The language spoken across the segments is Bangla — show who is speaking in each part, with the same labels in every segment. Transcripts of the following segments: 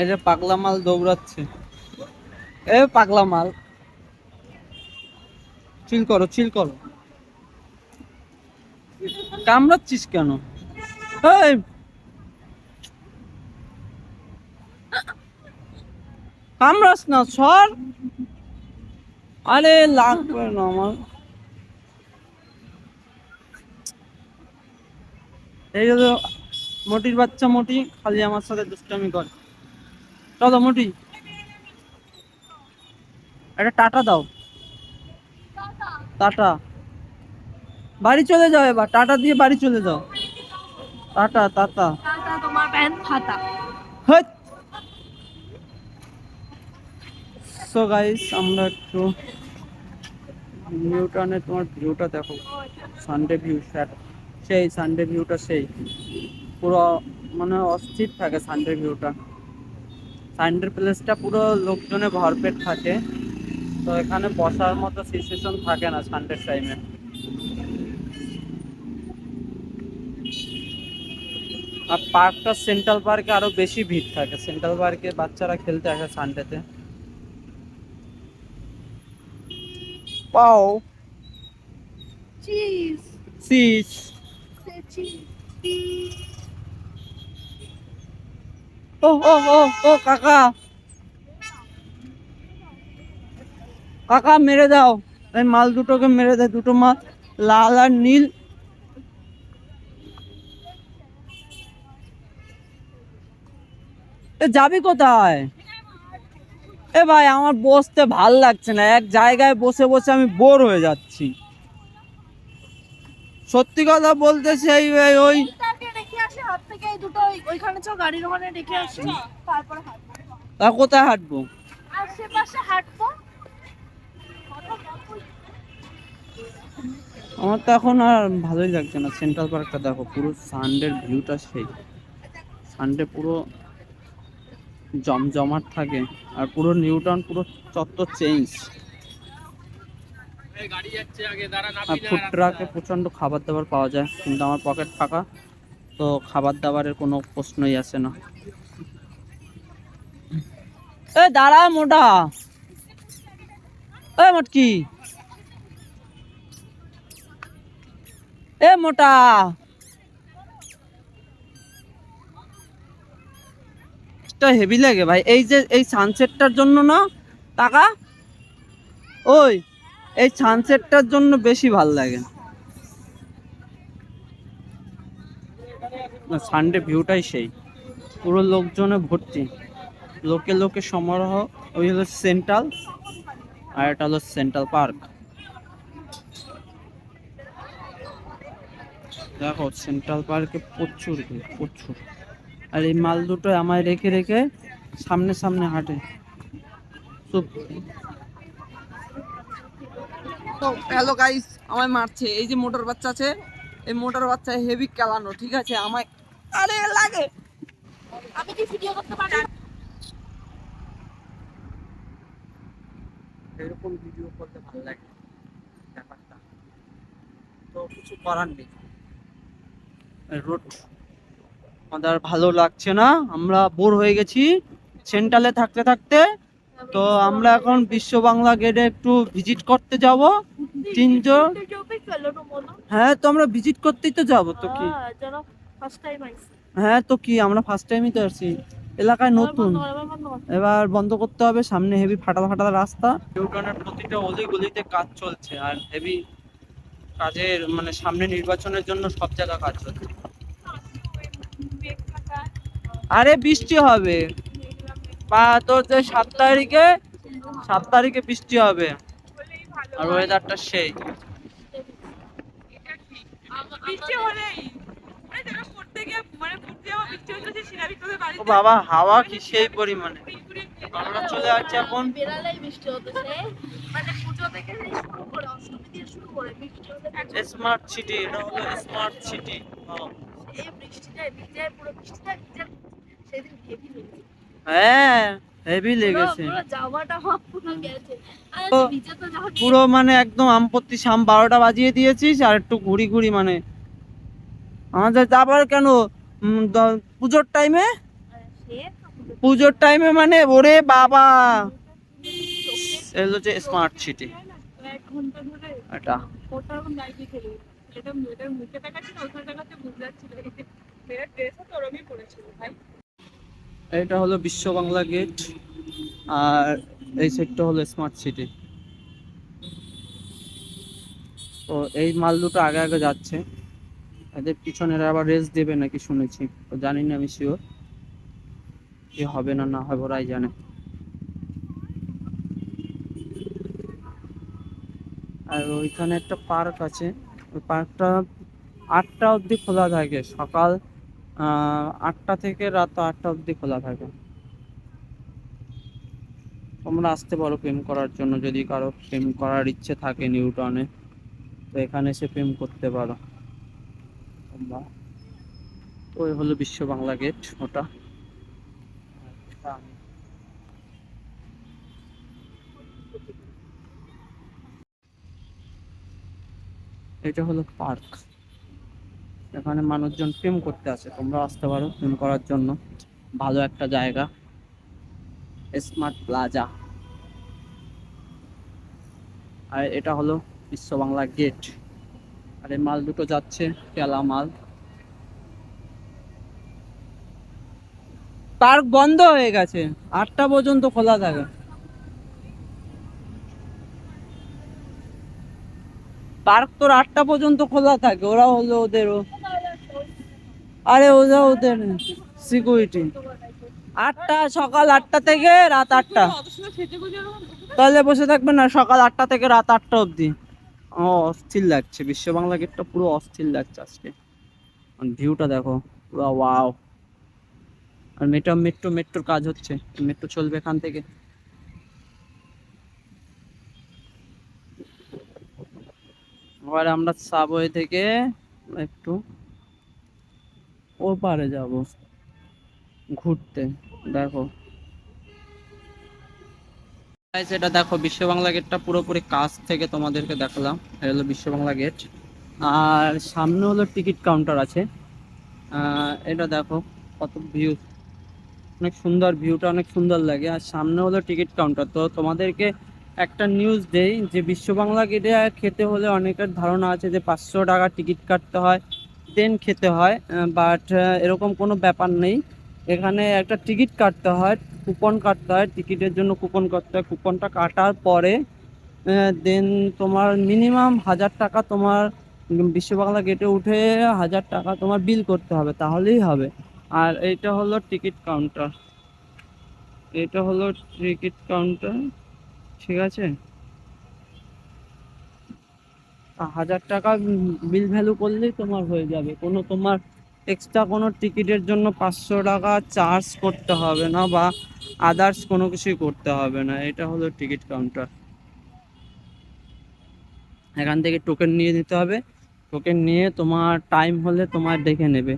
Speaker 1: এই যে পাগলা মাল দৌড়াচ্ছে। এ পাগলা মাল। চিল করো চিল করো। কামড়াচ্ছিস কেন? কামড়াস না, সর। আরে, লাগবে না আমার। এই মোটির বাচ্চা মোটি খালি আমার সাথে দুষ্টামি করে। চলো মোটি। একটা টাটা দাও। টাটা। বাড়ি চলে যাও এবার টাটা দিয়ে বাড়ি চলে যাও। Tata tata.
Speaker 2: তোমার ফাটা।
Speaker 1: সো গাইস আমরা একটু নিউটনের তোমার ভিউটা দেখো। সানডে ভিউ সেই সানডে ভিউটা সেই। পুরো মানে অস্থির থাকে সানডে ভিউটা সানডে প্লেসটা পুরো লোকজনে ভরপেট থাকে। তো এখানে বসার মতো সিচুয়েশন থাকে না সানডের টাইমে। আর পার্কটা সেন্ট্রাল পার্কে আরও বেশি ভিড় থাকে। সেন্ট্রাল পার্কে বাচ্চারা খেলতে আসে সানডেতে। পাও।
Speaker 2: চিজ
Speaker 1: সিস
Speaker 2: চিজ
Speaker 1: ও ও কাকা। কাকা, মেরে দাও। এই মাল দুটোকে মেরে দেয় দুটো মাল, লাল আর নীল। যাবি কোথায়? এ ভাই, আমার বসতে ভালো লাগছে না। এক জায়গায় বসে বসে আমি বোর হয়ে যাচ্ছি। সত্যি কথা বলতে সেই ওই- ওই
Speaker 2: তাকে রেখে আসি হাত থেকে এই দুটো ওইখানে চো গাড়ির ওখানে রেখে আসি। তারপর হাঁটবো।
Speaker 1: তা কোথায় হাঁটবো?
Speaker 2: আশেপাশে হাঁটবো।
Speaker 1: আমার তো এখন আর ভালোই লাগছে না। সেন্ট্রাল পার্কটা দেখো পুরো সানডের ভিউটা সেই। সানডে পুরো জমজমাট থাকে আর পুরো নিউটাউন পুরো চত্বর চেঞ্জ আর ফুড ট্রাকে প্রচণ্ড খাবার দাবার পাওয়া যায় কিন্তু আমার পকেট ফাঁকা। তো খাবার দাবারের কোনো প্রশ্নই আসে না। এ, দাঁড়া মোটা। এ মটকি এ, মোটা। হেভি লাগে ভাই। এই যে, এই সানসেটটার জন্য না, টাকা? ওই, এই সানসেটটার জন্য বেশি ভালো লাগে। সানডে ভিউটাই সেই। পুরো লোকজনে ভর্তি। লোকে লোকে সমারোহ, ওই হলো সেন্ট্রাল আর এটা হলো সেন্ট্রাল পার্ক দেখো সেন্ট্রাল পার্কে প্রচুর প্রচুর। আর এই মাল দুটো আমায় রেখে রেখে সামনে সামনে হাঁটে। হ্যালো গাইস আমায় মারছে। এই যে মোটর বাচ্চা আছে এই মোটর বাচ্চা হেভি কেলানো ঠিক আছে? আমায় আরে লাগে।
Speaker 2: আমি কি ভিডিও করতে পারি
Speaker 1: এরকম ভিডিও করতে ভালো লাগে। ব্যাপারটা। তো কিছু করার নেই। রোড আমাদের আর ভালো লাগছে না। আমরা বোর হয়ে গেছি। সেন্ট্রালে থাকতে থাকতে। তো আমরা এখন বিশ্ব বাংলা গেটে একটু ভিজিট করতে যাব। তিনজন? হ্যাঁ তো আমরা ভিজিট করতেই তো যাব তো কি?
Speaker 2: হ্যাঁ,
Speaker 1: হ্যাঁ তো কি আমরা ফার্স্ট টাইমই তো আসছি। এলাকায় নতুন।
Speaker 2: এবার বন্ধ,
Speaker 1: করতে হবে সামনে হেভি ফাটাল ফাটাল রাস্তা। প্রতিটা অলি গলিতে কাজ চলছে আর হেভি কাজের মানে সামনে নির্বাচনের জন্য সব জায়গা কাজ চলছে। আরে বৃষ্টি হবে। বা তোর যে সাত তারিখে সাত তারিখে বৃষ্টি হবে। আর ওয়েদারটা সেই।
Speaker 3: মানে
Speaker 1: ও বাবা হাওয়া কি সেই পরিমাণে? আমরা চলে যাচ্ছি এখন।
Speaker 2: মানে।
Speaker 1: স্মার্ট সিটি এটা হলো স্মার্ট সিটি হ্যাঁ। হেভি লেগেছে।
Speaker 2: পুরো
Speaker 1: মানে একদম আমপত্তি শাম বারোটা বাজিয়ে দিয়েছিস আর একটু ঘুরি ঘুরি মানে। আমাদের যাবার কেন? পুজোর টাইমে পুজোর টাইমে মানে ওরে বাবা। এগুলো হচ্ছে স্মার্ট সিটি এটা।
Speaker 3: মুখে দেখাচ্ছিল ওখানে দেখাচ্ছে বুঝতে মেয়েটার ড্রেসও তো ওরমই পড়েছিল ভাই।
Speaker 1: এটা হলো বিশ্ব বাংলা গেট, আর এই সাইডটা হলো স্মার্ট সিটি তো এই মাল দুটো আগে আগে যাচ্ছে। এদের পিছনের আবার রেস দেবে নাকি শুনেছি, তো জানি না আমি শিওর কি হবে না না হবে, ওরাই জানে। আর ওইখানে একটা পার্ক আছে। ওই পার্কটা আটটা অবধি খোলা থাকে, সকাল আটটা থেকে রাত আটটা অবধি খোলা থাকে। তোমরা আসতে পারো প্রেম করার জন্য যদি কারও প্রেম করার ইচ্ছে থাকে নিউটনে। তো এখানে এসে প্রেম করতে পারো। তোমরা। তো ওই হলো বিশ্ব বাংলা গেট, ওটা। এটা হলো পার্ক। এখানে মানুষজন প্রেম করতে আসে, তোমরা আসতে পারো প্রেম করার জন্য। ভালো একটা জায়গা। স্মার্ট প্লাজা আর এটা হলো বিশ্ব বাংলা গেট আর এই মাল দুটো যাচ্ছে, কেলা মাল। পার্ক বন্ধ হয়ে গেছে। আটটা পর্যন্ত খোলা থাকে। পার্ক তোর আটটা পর্যন্ত খোলা থাকে ওরা হলো ওদেরও আরে ওরা ওদের সিকিউরিটি আটটা, সকাল আটটা থেকে রাত আটটা। তাহলে বসে থাকবে না, সকাল আটটা থেকে রাত আটটা অবধি। অস্থির লাগছে, বিশ্ব বাংলা গেটটা পুরো অস্থির লাগছে আজকে। ভিউটা দেখো, পুরো ওয়াও আর মেট্রো মেট্রো মেট্রোর কাজ হচ্ছে মেট্রো চলবে এখান থেকে। আমরা সাবওয়ে থেকে একটু ও পারে যাব। ঘুরতে, দেখো। এটা দেখো, বিশ্ব বাংলা গেটটা পুরোপুরি কাছ থেকে তোমাদেরকে দেখালাম। এটা হলো বিশ্ব বাংলা গেট আর সামনে হলো টিকিট কাউন্টার আছে। এটা দেখো, কত ভিউ অনেক সুন্দর ভিউটা অনেক সুন্দর লাগে। আর সামনে হলো টিকিট কাউন্টার তো তোমাদেরকে একটা নিউজ দেই যে, বিশ্ব বাংলা গেটে খেতে হলে অনেকের ধারণা আছে যে, পাঁচশো টাকা টিকিট কাটতে হয়। দেন খেতে হয় বাট এরকম কোনো ব্যাপার নেই। এখানে একটা টিকিট কাটতে হয় কুপন কাটতে হয় টিকিটের জন্য কুপন কাটতে হয়। কুপনটা কাটার পরে দেন তোমার মিনিমাম হাজার টাকা তোমার বিশ্ব বাংলা গেটে উঠে হাজার টাকা তোমার বিল করতে হবে, তাহলেই হবে। আর এইটা হলো টিকিট কাউন্টার এটা হলো টিকিট কাউন্টার ঠিক আছে? হাজার টাকা বিল ভ্যালু করলেই তোমার হয়ে যাবে। কোনো তোমার এক্সট্রা কোনো টিকিটের জন্য পাঁচশো টাকা চার্জ করতে হবে না বা আদার্স কোনো কিছুই করতে হবে না। এটা হলো টিকিট কাউন্টার এখান থেকে টোকেন নিয়ে নিতে হবে। টোকেন নিয়ে তোমার টাইম হলে তোমার দেখে নেবে।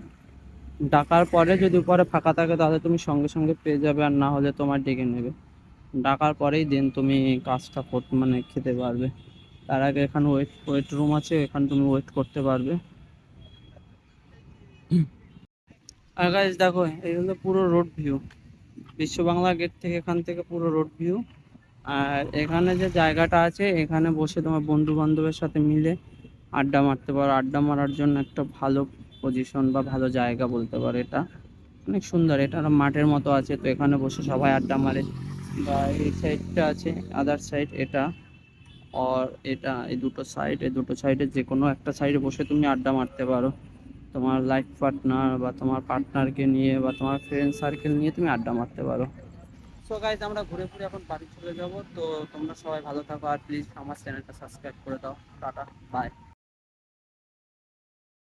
Speaker 1: ডাকার পরে যদি পরে ফাঁকা থাকে তাহলে তুমি সঙ্গে সঙ্গে পেয়ে যাবে আর না হলে তোমার ডেকে নেবে। ডাকার পরেই দিন তুমি কাজটা মানে খেতে পারবে। তার আগে এখানে ওয়েট ওয়েট রুম আছে, এখানে তুমি ওয়েট করতে পারবে। আর দেখো, এই হলো পুরো রোড ভিউ বিশ্ব বাংলা গেট থেকে এখান থেকে পুরো রোড ভিউ আর এখানে যে জায়গাটা আছে, এখানে বসে তোমার বন্ধু বান্ধবের সাথে মিলে আড্ডা মারতে পারো। আড্ডা মারার জন্য একটা ভালো পজিশন বা ভালো জায়গা বলতে পারো এটা। অনেক সুন্দর, এটা মাঠের মতো আছে, তো এখানে বসে সবাই আড্ডা মারে। বা এই সাইডটা আছে আদার সাইড এটা। আর এটা, এই দুটো সাইড এই দুটো সাইডে যে কোনো একটা সাইডে বসে তুমি আড্ডা মারতে পারো। তোমার লাইফ পার্টনার বা তোমার পার্টনারকে নিয়ে বা তোমার ফ্রেন্ড সার্কেল নিয়ে তুমি আড্ডা মারতে পারো। সো গাইজ আমরা ঘুরে ঘুরে এখন বাড়ি চলে যাব। তো তোমরা সবাই ভালো থাকো আর প্লিজ আমার চ্যানেলটা সাবস্ক্রাইব করে দাও। Tata bye